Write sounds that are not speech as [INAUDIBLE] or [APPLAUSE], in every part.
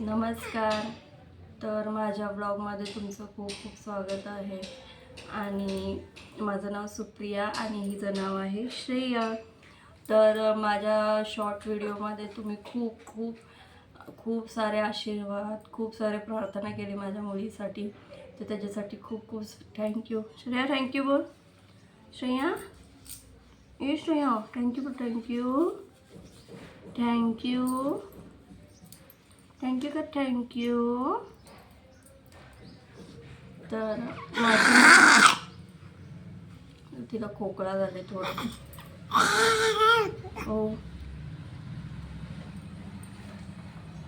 नमस्कार. तर माझ्या ब्लॉगमध्ये तुमचं खूप खूप स्वागत आहे. आणि माझं नाव सुप्रिया आणि हिचं नाव आहे श्रेया. तर माझ्या शॉर्ट व्हिडिओमध्ये तुम्ही खूप खूप खूप सारे आशीर्वाद खूप सारे प्रार्थना केली माझ्या मुलीसाठी. तर त्याच्यासाठी खूप खूप thank you Shreya thank you बोल. श्रेया? ए श्रेया थँक्यू बोल thank you thank you thank you का थँक्यू तर माझी तिला खोकळा झाले थोडं. हो.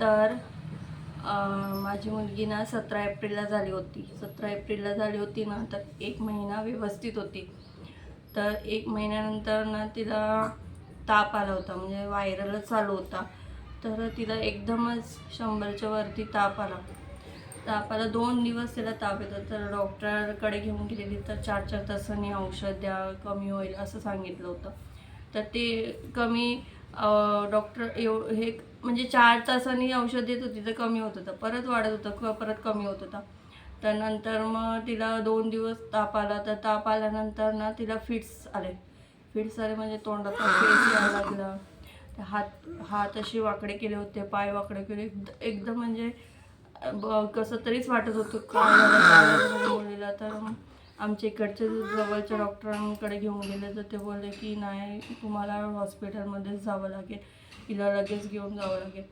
तर माझी मुलगी ना सतरा एप्रिलला झाली होती. सतरा एप्रिलला झाली होती ना तर एक महिना व्यवस्थित होती. तर एक महिन्यानंतर ना तिला ताप आला होता म्हणजे व्हायरलच चालू होता. तर तिला एकदमच शंभरच्या वरती ताप आला. तापाला दोन दिवस तिला ताप येतो. तर डॉक्टरकडे घेऊन गेलेली तर चार चार तासांनी औषध द्या कमी होईल असं सांगितलं होतं. तर ते कमी डॉक्टर एव हे म्हणजे चार तासांनी औषध देत होती तर कमी होत होतं. परत वाढत होतं क- परत कमी होत होता. तर नंतर मग तिला दोन दिवस ताप आला. तर ताप आल्यानंतर ना तिला फिट्स आले. फिट्स आले म्हणजे तोंडात फेस यायला लागला. हात हात असे वाकडे केले होते पाय वाकडे केले. एकदम म्हणजे ब- कसं तरीच वाटत होतं काय झालं तर आमच्या इकडच्या जवळच्या डॉक्टरांकडे घेऊन गेले तर ते बोलले की नाही तुम्हाला हॉस्पिटलमध्येच जावं लागेल. तिला लगेच घेऊन जावं लागेल.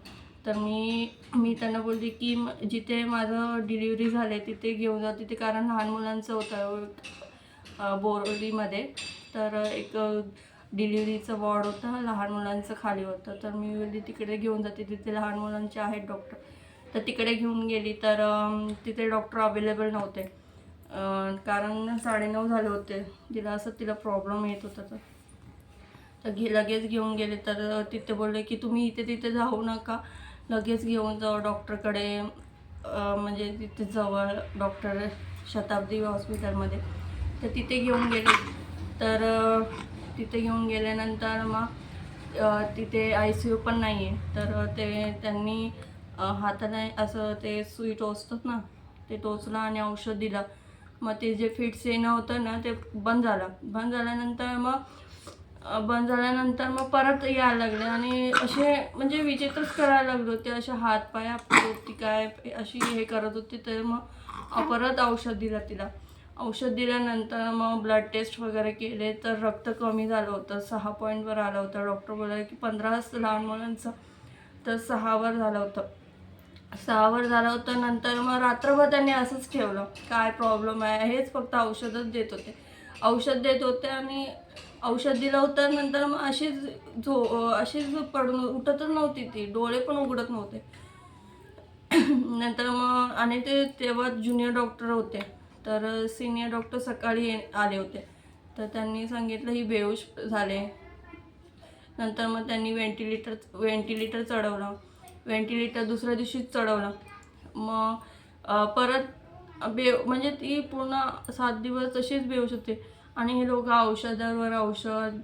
तर मी मी त्यांना बोलले की जिथे माझं डिलिव्हरी झाले तिथे घेऊन जा. तिथे कारण लहान मुलांचं होतं बोरवलीमध्ये. तर एक डिलिव्हरीचं वॉर्ड होतं लहान मुलांचं खाली होतं. तर मी गेली तिकडे घेऊन जाते तिथे लहान मुलांचे आहेत डॉक्टर तर तिकडे घेऊन गेली तर तिथे डॉक्टर अवेलेबल नव्हते. कारण साडेनऊ झाले होते. तिला असं तिला प्रॉब्लेम येत होता तर. तर घे लगेच घेऊन गेले. तर तिथे बोलले की तुम्ही इथे तिथे जाऊ नका. लगेच घेऊन जाऊ डॉक्टरकडे म्हणजे तिथे जवळ डॉक्टर शताब्दी हॉस्पिटलमध्ये तर तिथे घेऊन गेले. तर तिथे घेऊन गेल्यानंतर मग तिथे आय सी यू पण नाही आहे तर ते त्यांनी हाताने असं ते सुई टोचतात ना ते टोचलं आणि औषध दिलं. मग ते जे फिट्स येणं होतं ना ते बंद झालं. बंद झाल्यानंतर मग बंद झाल्यानंतर मग परत यायला लागले. आणि असे म्हणजे विजेतच करायला लागले होते. असे हात पाय आपली होती काय अशी हे करत होती तर मग परत औषध दिलं तिला. औषध दिल्यानंतर मग ब्लड टेस्ट वगैरे केले तर रक्त कमी झालं होतं. सहा पॉईंटवर आलं होतं. डॉक्टर बोलले की पंधरा असतं लहान मुलांचं तर सहावर झालं होतं. सहावर झालं होतं. नंतर मग रात्रभर त्यांनी असंच ठेवलं. काय प्रॉब्लेम आहे? हेच फक्त औषधच देत होते. औषध देत होते आणि औषध दिलं होतं. नंतर मग अशीच झो अशीच पडून उठतच नव्हती ती. डोळे पण उघडत नव्हते. [CLEARS THROAT] नंतर मग आणि ते तेव्हा ज्युनियर डॉक्टर होते. तर सिनियर डॉक्टर सकाळी ये- आले होते. तर त्यांनी सांगितलं ही बेहोश झाले. नंतर मग त्यांनी व्हेंटिलेटर व्हेंटिलेटर चढवलं. व्हेंटिलेटर दुसऱ्या दिवशीच चढवलं. मग परत बे म्हणजे ती पूर्ण सात दिवस तशीच बेहोश होते. आणि हे लोक औषधावर औषध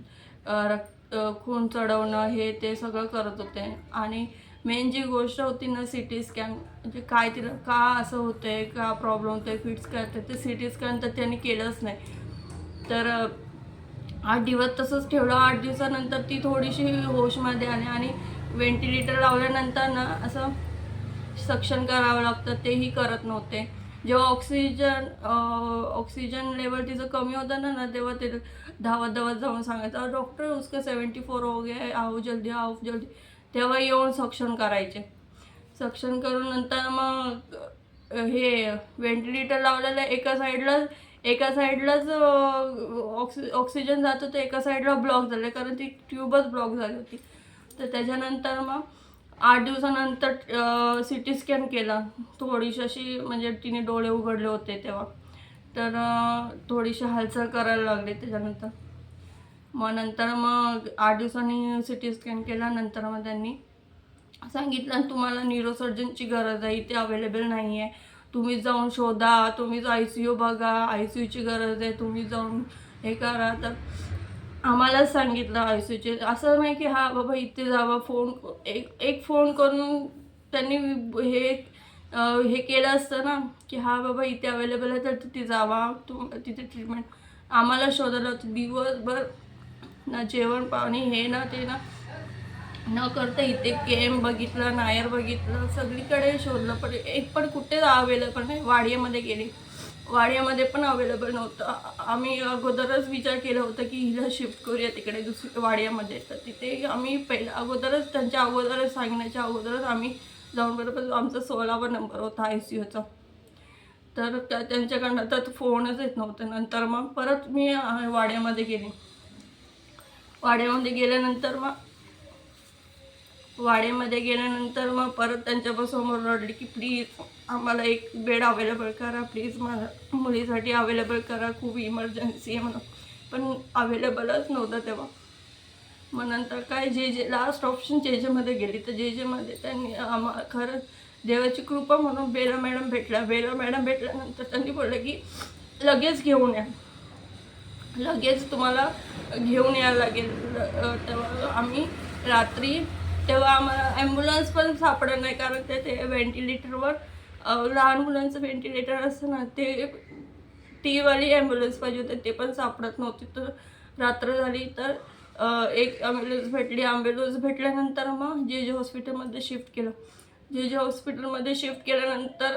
रक्त खून चढवणं हे ते सगळं करत होते. आणि मेन जी गोष्ट होती ना सी टी स्कॅन म्हणजे काय तिला का असं होतं आहे का प्रॉब्लेम आहे फिट्स काय ते सी टी स्कॅन तर त्यांनी केलंच नाही. तर आठ दिवस तसंच ठेवलं. आठ दिवसानंतर ती थोडीशी होशमध्ये आली आणि व्हेंटिलेटर लावल्यानंतर ना असं सक्शन करावं लागतं तेही करत नव्हते. जेव्हा ऑक्सिजन ऑक्सिजन लेवल तिचं कमी होतं ना ना तेव्हा ते धावत धावत जाऊन सांगायचं डॉक्टर उसका सेवन्टी फोर हो गया आओ जल्दी आओ जल्दी. तेव्हा येऊन सक्षण करायचे. सक्षण करून नंतर मग हे व्हेंटिलेटर लावलेलं एका साईडला एका साईडलाच ऑक्सि ऑक्सिजन जात होतं एका साईडला ब्लॉक झालं कारण ती ट्यूबच ब्लॉक झाली होती. तर त्याच्यानंतर मग आठ दिवसानंतर सी टी स्कॅन केला. थोडीशी अशी म्हणजे तिने डोळे उघडले होते तेव्हा. तर थोडीशी हालचाल करायला लागली त्याच्यानंतर. मग नंतर मग आठ दिवसांनी सी टी स्कॅन केला नंतर मग त्यांनी सांगितलं तुम्हाला न्यूरोसर्जनची गरज आहे इथे अवेलेबल नाही आहे तुम्ही जाऊन शोधा तुम्ही आय सी यू बघा आय सी यूची गरज आहे तुम्ही जाऊन हे करा. तर आम्हालाच सांगितलं आय सी यूचे असं नाही की हा बाबा इथे जावा फोन एक एक फोन करून त्यांनी हे हे केलं असतं ना की हा बाबा इथे अवेलेबल आहे तर तिथे जावा तुम तिथे ट्रीटमेंट आम्हाला शोधायला होतं दिवसभर ना जेवण पाणी हे ना ते ना. न करता इथे केम बघितलं नायर बघितलं सगळीकडे शोधलं. पण एक पण कुठे अवेलेबल नाही. वाडियामध्ये गेली. वाडियामध्ये पण अवेलेबल नव्हतं. आम्ही अगोदरच विचार केला होता की हिला शिफ्ट करूया तिकडे दुसरी वाडियामध्ये. तर तिथे आम्ही पहिल्या अगोदरच त्यांच्या अगोदरच सांगण्याच्या अगोदरच आम्ही जाऊन बरोबर आमचा सोळावा नंबर होता आय सी यूचा तर त्या त्यांच्याकडनं तर फोनच येत नव्हते. नंतर मग परत मी वाड्यामध्ये गेले. वाड्यामध्ये गेल्यानंतर मग वाड्यामध्ये गेल्यानंतर मग परत त्यांच्यासमोर रडली की प्लीज आम्हाला एक बेड अवेलेबल करा प्लीज माझ्या मुलीसाठी अवेलेबल करा खूप इमर्जन्सी आहे म्हणून. पण अवेलेबलच नव्हतं तेव्हा. मग नंतर काय जे जे लास्ट ऑप्शन जे जेमध्ये गेली तर जे जेमध्ये त्यांनी आम्हाला खरंच देवाची कृपा म्हणून बेला मॅडम भेटल्या. बेला मॅडम भेटल्यानंतर त्यांनी बोललं की लगेच घेऊन या. लगेच तुम्हाला घेऊन यायला लागेल. तेव्हा आम्ही रात्री तेव्हा आम्हाला ॲम्ब्युलन्स पण सापडत नाही कारण ते ते व्हेंटिलेटरवर लहान मुलांचं व्हेंटिलेटर असतं ना ते टीवाली ॲम्ब्युलन्स पाहिजे होते ते पण सापडत नव्हते. तर रात्र झाली तर एक ॲम्ब्युलन्स भेटली. ॲम्ब्युलन्स भेटल्यानंतर मग जे जे हॉस्पिटलमध्ये शिफ्ट केलं जे जे हॉस्पिटलमध्ये शिफ्ट केल्यानंतर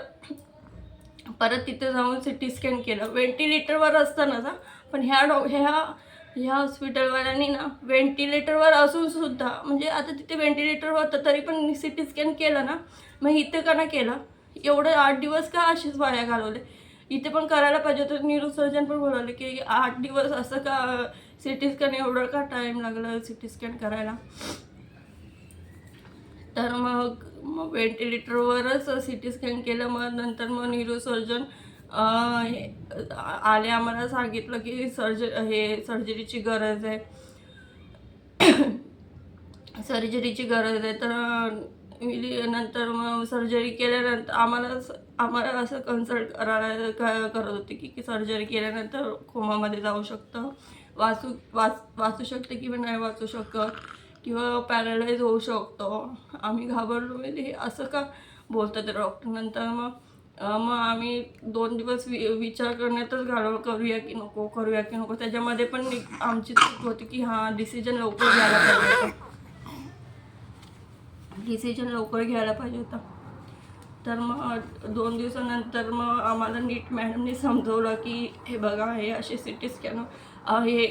परत तिथे जाऊन सी टी स्कॅन केलं. व्हेंटिलेटरवर असताना जा पण ह्या डॉ ह्या ह्या हॉस्पिटलवाल्यांनी ना व्हेंटिलेटरवर असून सुद्धा म्हणजे आता तिथे व्हेंटिलेटर होतं तरी पण सी टी स्कॅन केलं ना मग इथे का ना केलं? एवढं आठ दिवस का असेच वाया घालवले? इथे पण करायला पाहिजे तर न्यूरोसर्जन पण बोलवले की आठ दिवस असं का सी टी स्कॅन एवढं का टाईम लागलं सी टी स्कॅन करायला? तर मग मग व्हेंटिलेटरवरच सी टी स्कॅन केलं. मग नंतर मग न्यूरो सर्जन आले आम्हाला सांगितलं की सर्ज हे सर्जरीची गरज आहे. [COUGHS] सर्जरीची गरज आहे. तर मी नंतर मग सर्जरी केल्यानंतर आम्हाला आम्हाला असं कन्सल्ट करायला क- करत होते की की सर्जरी केल्यानंतर कोमामध्ये जाऊ शकतं. वाचू वाच वाचू शकते किंवा नाही वाचू शकत? किंवा पॅरालाइज होऊ शकतो. आम्ही घाबरलो म्हणजे हे असं का बोलतात ते डॉक्टर नंतर मग मग आम्ही दोन दिवस वि विचार करण्यातच घालव करूया की नको करूया की नको. त्याच्यामध्ये पण आमची चूक होती की हां डिसिजन लवकर घ्यायला पाहिजे डिसिजन लवकर घ्यायला पाहिजे होता. तर मग दोन दिवसानंतर मग आम्हाला नीट मॅडमने समजवलं की हे बघा हे असे सी टी स्कॅन हे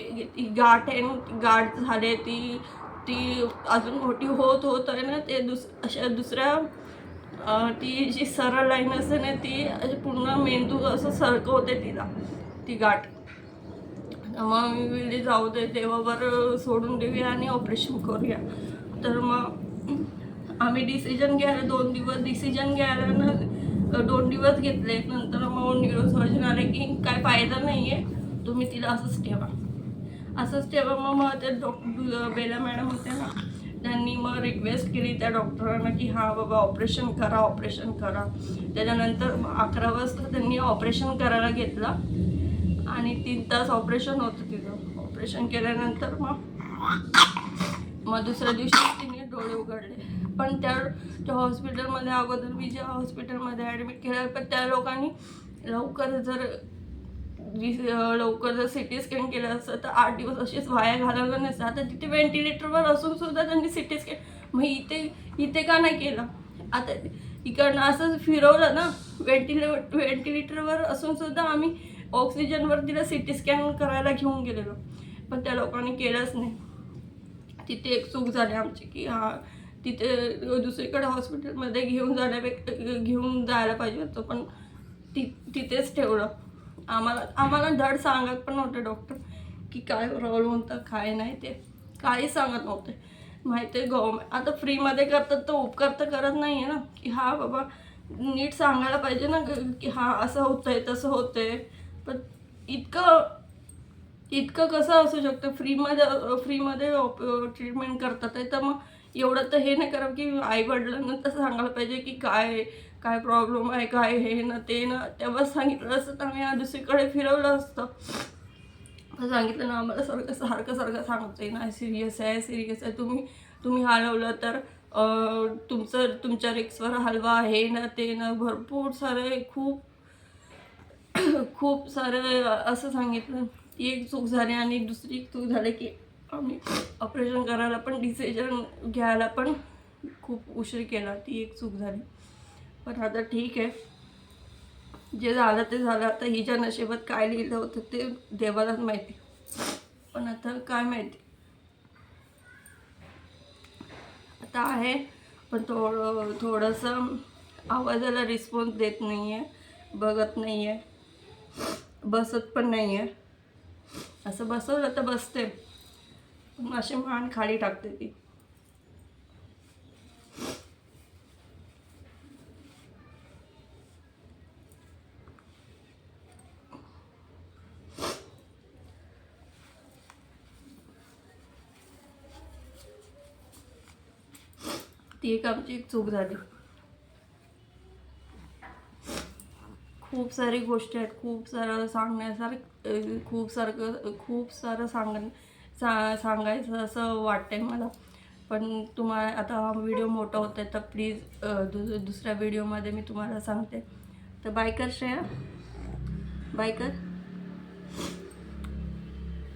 गाठ आहे ना गाठ झाली ती ती अजून मोठी होत होत आहे ना ते दुस अशा दुसऱ्या ती जी सरळ लाईन असते ना ती अशी पूर्ण मेंदू असं सरकवते तिला ती गाठ. मग मी विली जाऊ दे देवावर सोडून देऊया आणि ऑपरेशन करूया. तर मग आम्ही डिसिजन घ्यायला दोन दिवस डिसिजन घ्यायला ना दोन दिवस घेतले. नंतर मग न्यूरो सर्जन आले की काय फायदा नाही आहे तुम्ही तिला असंच ठेवा. असंच ठेवा मग मग ते डॉक्टर बेला मॅडम होते ना त्यांनी मग रिक्वेस्ट केली त्या डॉक्टरांना की हां बाबा ऑपरेशन करा ऑपरेशन करा. त्याच्यानंतर अकरा वाजता त्यांनी ऑपरेशन करायला घेतलं. आणि तीन तास ऑपरेशन होतं तिथं. ऑपरेशन केल्यानंतर मग मग दुसऱ्या दिवशी तिने डोळे उघडले. पण त्या त्या हॉस्पिटलमध्ये अगोदर मी ज्या हॉस्पिटलमध्ये ॲडमिट केलं पण त्या लोकांनी लवकर जर लवकर जर सी टी स्कॅन केलं असतं तर आठ दिवस असेच वाया घालवलं नसतं. आता तिथे व्हेंटिलेटरवर असून सुद्धा त्यांनी सी टी स्कॅन मग इथे इथे का नाही केलं? आता इकडनं असं फिरवलं ना व्हेंटिले व्हेंटिलेटरवर असून सुद्धा आम्ही ऑक्सिजनवर तिला सी टी स्कॅन करायला घेऊन गेलेलो. पण त्या लोकांनी केलंच नाही. तिथे एक चूक झाली आमची की हा तिथे दुसरीकडे हॉस्पिटलमध्ये घेऊन जाण्यापे घेऊन जायला पाहिजे होतं पण ति तिथेच ठेवलं. आम्हाला आम्हाला धड सांगत पण नव्हते डॉक्टर की काय प्रॉब्लेम होता काय नाही ते. काही सांगत नव्हते. माहिती आहे गव्हर्मेंट आता फ्रीमध्ये करतात तर उपकार तर करत नाही आहे ना. की हा बाबा नीट सांगायला पाहिजे ना की हा असं होतं आहे तसं होतं आहे पण इतकं इतकं कसं असू शकतं? फ्रीमध्ये फ्रीमध्ये ट्रीटमेंट करतात आहे तर मग एवढं तर हे नाही करावं की आईवडिलांना तर सांगायला पाहिजे की काय काय प्रॉब्लेम आहे काय हे ना ते ना. तेव्हा सांगितलं असतं तर आम्ही दुसरीकडे फिरवलं असतं. सांगितलं ना आम्हाला सारखं सारखं सारखं सांगते ना सिरियस आहे सिरियस आहे. तुम्ही तुम्ही हलवलं तर तुमचं तुमच्या रिक्सवर हलवा आहे ना ते ना भरपूर सारे खूप खूप सारं असं सांगितलं. ती एक चूक झाली आणि दुसरी एक चूक झाली की आम्ही ऑपरेशन करायला पण डिसिजन घ्यायला पण खूप उशीर केला. ती एक चूक झाली. पण आता ठीक आहे. जे झालं ते झालं. आता हिच्या नशिबात काय लिहिलं होतं ते देवालाच माहिती. पण आता काय माहिती? आता आहे पण थोडं थोडंसं आवाजाला रिस्पॉन्स देत नाही आहे बघत नाही आहे बसत पण नाही आहे असं बसवलं तर बसते. पण अशी मान खाली टाकते ती. ती एक आमची एक चूक झाली. खूप सारी गोष्टी आहेत खूप सारं सांगण्यासारखं खूप सारखं खूप सारं सांग सा सांगायचं असं वाटतंय मला. पण तुम्हाला आता हा व्हिडिओ मोठा होत आहे तर प्लीज दु दुसऱ्या व्हिडिओमध्ये मी तुम्हाला सांगते. तर बायकर श्रेया. बायकर